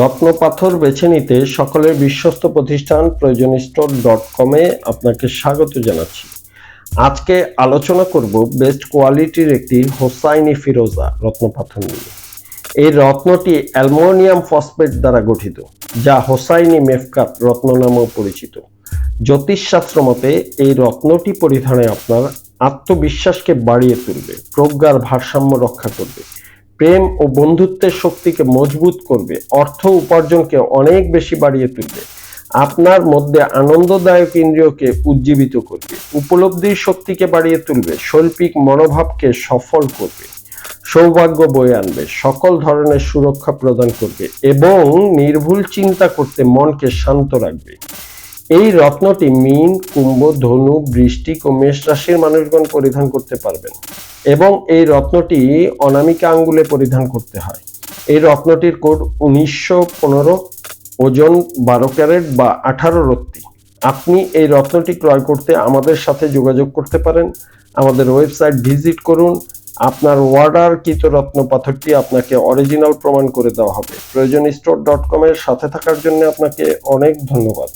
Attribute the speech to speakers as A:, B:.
A: রত্নপাথর বেছে নিতে সকলের বিশ্বস্ত প্রতিষ্ঠান প্রয়োজন স্টোর ডট কমে আপনাকে স্বাগত জানাচ্ছি। আজকে আলোচনা করব বেস্ট কোয়ালিটির একটি হোসাইনি ফিরোজা রত্নপাথর নিয়ে। এই রত্নটি অ্যালমোনিয়াম ফসফেট দ্বারা গঠিত, যা হোসাইনি মেফকাত রত্ন নামেও পরিচিত। জ্যোতিষশাস্ত্র মতে এই রত্নটি পরিধানে আপনার আত্মবিশ্বাসকে বাড়িয়ে তুলবে, প্রজ্ঞার ভারসাম্য রক্ষা করবে প্রেম ও বন্ধুত্বের শক্তিকে মজবুত করবে, অর্থ উপার্জনকে অনেক বেশি বাড়িয়ে তুলবে, আপনার মধ্যে আনন্দদায়ক ইন্দ্রিয়কে উজ্জীবিত করবে, উপলব্ধির শক্তিকে বাড়িয়ে তুলবে, শৈল্পিক মনোভাবকে সফল করবে, সৌভাগ্য বয়ে আনবে, সকল ধরনের সুরক্ষা প্রদান করবে এবং নির্ভুল চিন্তা করতে মনকে শান্ত রাখবে। এই রত্নটি মিন, কুম্ভ, ধনু বৃষ্টিক ও মেষ রাশির মানুষগণ পরিধান করতে পারবেন। এবং এই রত্নটি অনামিকা আঙ্গুলে পরিধান করতে হয়। এই রত্নটির কোড উনিশশো পনেরো, ওজন বারো ক্যারেট বা আঠারো রত্তি। আপনি এই রত্নটি ক্রয় করতে আমাদের সাথে যোগাযোগ করতে পারেন। আমাদের ওয়েবসাইট ভিজিট করুন। আপনার অর্ডার কৃত রত্ন পাথরটি আপনাকে অরিজিনাল প্রমাণ করে দেওয়া হবে। প্রয়োজন স্টোর ডট কমের সাথে থাকার জন্য আপনাকে অনেক ধন্যবাদ।